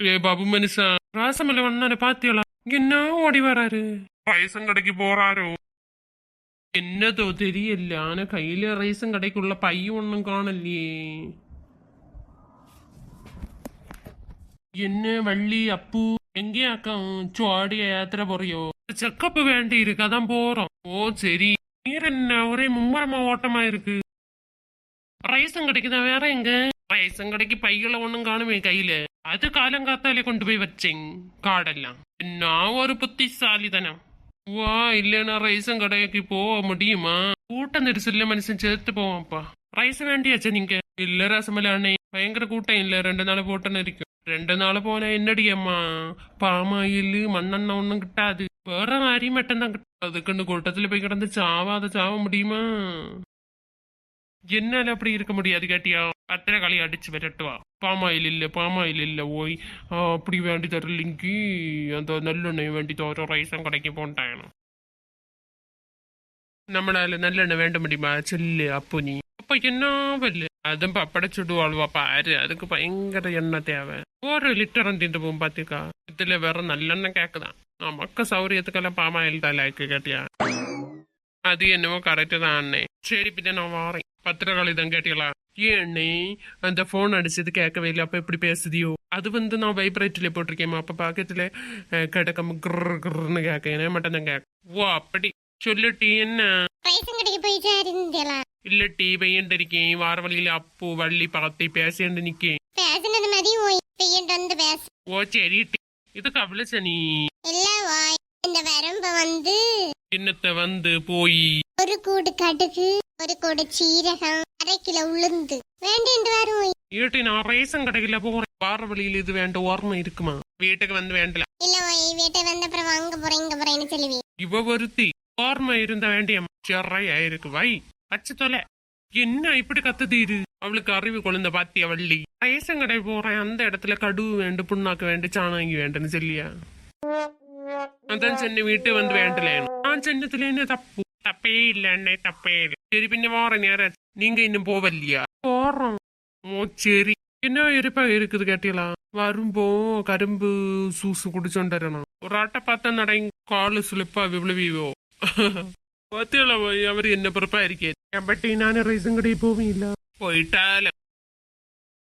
ஏ பாபு மனுஷா ராசமலை வண்ணாரு பாத்தியலா என்ன ஓடி வராரு റൈസും കടയ്ക്ക് പോറാരോ എന്നതോ തെരിയല്ല ആന കയ്യില് റൈസും കടയ്ക്കുള്ള പൈ ഒന്നും കാണല്ലേ എന്നെ വള്ളി അപ്പു എങ്കയാക്കാം ചുവാടിയ യാത്ര പറയോ ചെക്കപ്പ് വേണ്ടി இருக்கு அதான் போறோம் ஓ சரி நீர் என்ன ஒரே மும்மரமா ஓட்டமா இருக்கு റൈസും കടയ്ക്ക് വേറെ എങ്ക റൈസും കടയ്ക്ക് പൈകള ഒന്നും കാണുമേ കയ്യില് അത് കാലം കാത്താലേ കൊണ്ടുപോയി വച്ചേ കാടെല്ലാം എന്നാ ഒരു புத்திசாலிதனம் வா இல்லைன்னா ரேஷன் கடைக்கு போக முடியுமா கூட்டம் நெரிசல்ல மனுஷன் சேர்த்து போவான்ப்பா റൈസ് വേണ്ടിയാച്ച നിങ്ങക്ക് ഇല്ല രസമലാണേ ഭയങ്കര കൂട്ടം ഇല്ല രണ്ടു നാള് പോട്ടെന്നിരിക്കും രണ്ടു നാള് പോന എന്നടിയമ്മ പാമായില് മണ്ണെണ്ണ ഒന്നും കിട്ടാത് വേറെ ആരെയും പെട്ടെന്ന് കിട്ടും അതുകൊണ്ട് കൂട്ടത്തില് പോയി കിടന്ന് ചാവാതെ ചാവ മുടിയുമാ എന്നാലും അപ്പടി இருக்க முடியாது கேட்டியா அத்தனை களி அடிச்சு விரட்டுவா பாமாயில் இல்ல பாமாயில் இல்ல ஓய் ஆ, அப்படி வேண்டி தரலிங்கி அந்த நல்லெண்ணெய் வேண்டி தோற റൈസും കടയ്ക്ക് പോണ്ടാണ് നമ്മളാല് നല്ലെണ്ണ വേണ്ട മുടിയുമാ ചെല്ല് അപ്പു നീ അപ്പൊ എന്നാവല്ലേ അതും പപ്പട ചുടുവാളുവാ പാര് அதுக்கு பயங்கர எண்ணெய் தேவை ஒரு லிட்டர் திண்டு போகும் பாத்துக்கா இதுல வேற நல்லெண்ணெய் கேக்குதான் நமக்கு சௌரியத்துக்கெல்லாம் பாமாயில் தலாய்க்கு கேட்டியா அது என்னவோ கரெக்டு தான் அண்ணே சரி பின்ன நான் வாரேன் பத்திரகாளி தான் கேட்டீங்களா ஏண்ணே அந்த ஃபோன் அடிச்சது கேட்கவே இல்லை அப்போ எப்படி பேசுதியோ அது வந்து நான் வைப்ரேட்டில் போட்டிருக்கேம்மா அப்போ பாக்கெட்டில் கிடக்காம கிரு கிருன்னு கேட்கேன் மட்டும் தான் கேட்க ஓ அப்படி சொல்லுட்டி என்ன இல்ல டீ பெய்யன்ட்டு இருக்கேன் வார வழியில அப்பு வள்ளி பார்த்து பேசிட்டு நிக்கேன் பேசினது மாதிரி ஓய் பெய்யன்ட்டு ஓ சரி இது கபிலசனி இல்ல இந்த வரம்ப வந்து என்னத்த வந்து போய் ஒரு கூடு கடுகு ഒരു കൂടെ ചീരകം അര കിലോ ഉളുന്ത്. വേണ്ട ഓർമ്മ എന്നാ അറിവ് കൊള്ളുന്ന പാത്തിയ വള്ളി. റേഷൻ കടയിൽ പോറേ അന്ത ഇടത്തിലെ കടുവ് വേണ്ട പുണ്ണാക്ക് വേണ്ട ചാണകി വേണ്ടെന്ന് ചെല്ലിയ. അതാ ചെന്നെ വീട്ടിൽ വന്ന് വേണ്ടലാണ് ആ ചെന്നത്തിലെ തപ്പു. തപ്പേ ഇല്ല എണ്ണേ തപ്പേ ഇല്ല ശരി പിന്നെ വാറ നേരെ நீங்க இன்னும் போவல்லையா போறோம் ஓ சரி என்ன இருப்பா இருக்குது கேட்டீங்களா வரும்போ கரும்பு சூசு குடிச்சோண்டு வரணும் ஒரு ஆட்டை பார்த்தா நடங்க காலு സ്ലിപ്പാ വിളവിയോ പത്തിയുള്ള പോയി അവർ എന്നെ പുറപ്പായിരിക്കും എമ്പട്ടി ഞാൻ റൈസും കടയിൽ പോവില്ല പോയിട്ടാലും